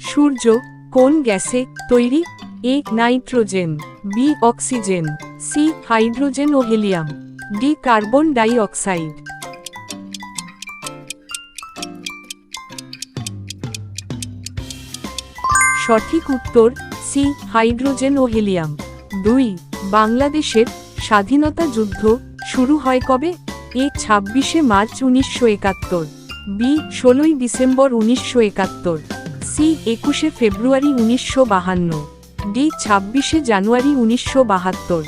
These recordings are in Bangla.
সূর্য কোন গ্যাসে তৈরি? A, nitrogen, B, oxygen, C, hydrogen O helium, D, carbon die oxide সঠিক উত্তর, সি, হাইড্রোজেন ও হিলিয়াম। দুই, বাংলাদেশের স্বাধীনতা যুদ্ধ শুরু হয় কবে? এ, ছাব্বিশে মার্চ উনিশশো একাত্তর, বি, ষোলোই ডিসেম্বর উনিশশো একাত্তর। সি একুশে ফেব্রুয়ারি উনিশশো বাহান্ন। ডি ছাব্বিশে জানুয়ারি উনিশশো বাহাত্তর।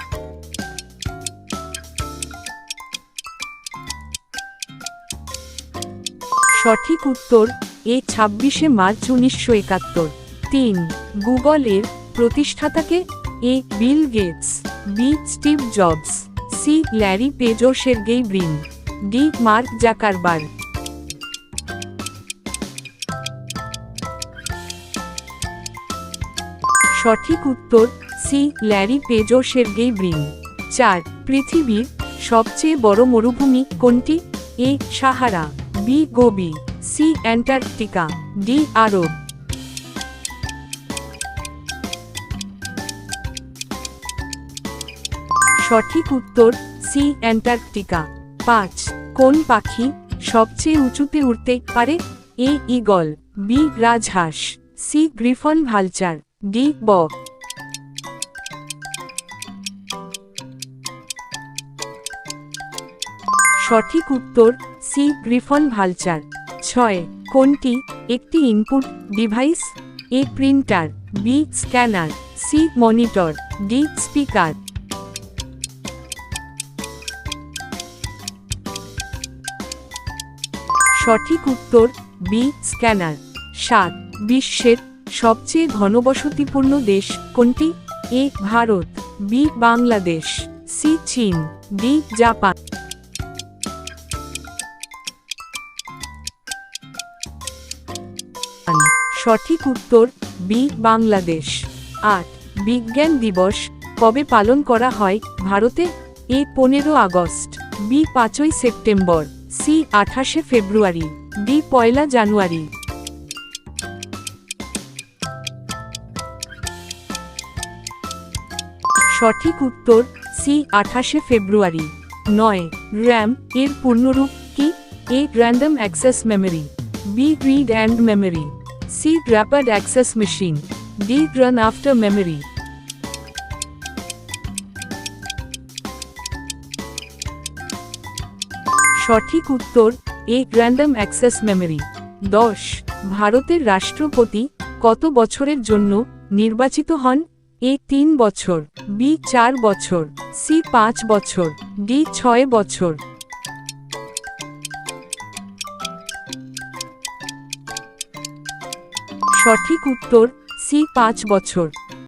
সঠিক উত্তর, এ ছাব্বিশে মার্চ উনিশশো একাত্তর। তিন, গুগলের প্রতিষ্ঠাতাকে A Bill Gates, B Steve Jobs, C Larry Page Sergey Brin D Mark Zuckerberg সঠিক উত্তর C Larry Page Sergey Brin. চার, পৃথিবীর সবচেয়ে বড় মরুভূমি কোনটি? A, Sahara, B, Gobi, C, Antarctica, D, আরব। সঠিক উত্তর সি, অ্যান্টার্কটিকা। পাঁচ, কোন পাখি সবচেয়ে উঁচুতে উঠতে পারে? এ, ইগল, বি, রাজহাঁস, সি, গ্রিফন ভালচার। ডি বক সঠিক উত্তর সি গ্রিফন ভালচার। ছয়, কোনটি? একটি input device A printer B scanner C monitor D speaker সঠিক উত্তর বি স্ক্যানার সাত, বিশ্বের সবচেয়ে ঘনবসতিপূর্ণ দেশ কোনটি? A, Bharat, B, Bangladesh, C, চীন, ডি, জাপান। সঠিক উত্তর, বি, বাংলাদেশ। আট বিজ্ঞান দিবস কবে পালন করা হয় ভারতে? এ, পনেরো আগস্ট, বি, পাঁচই সেপ্টেম্বর, সি, আঠাশে ফেব্রুয়ারি, ডি, পয়লা জানুয়ারি। সঠিক উত্তর সি আঠাশে ফেব্রুয়ারি। নয় র্যাম এর পূর্ণরূপ কি? A random access memory B read and memory C rapid access machine D run after memory সঠিক উত্তর, এ র্যান্ডম অ্যাক্সেস মেমোরি দশ, ভারতের রাষ্ট্রপতি কত বছরের জন্য নির্বাচিত হন? এ তিন বছর, বি চার বছর, সি পাঁচ বছর, ডি ছয় বছর। সঠিক উত্তর, সি পাঁচ বছর।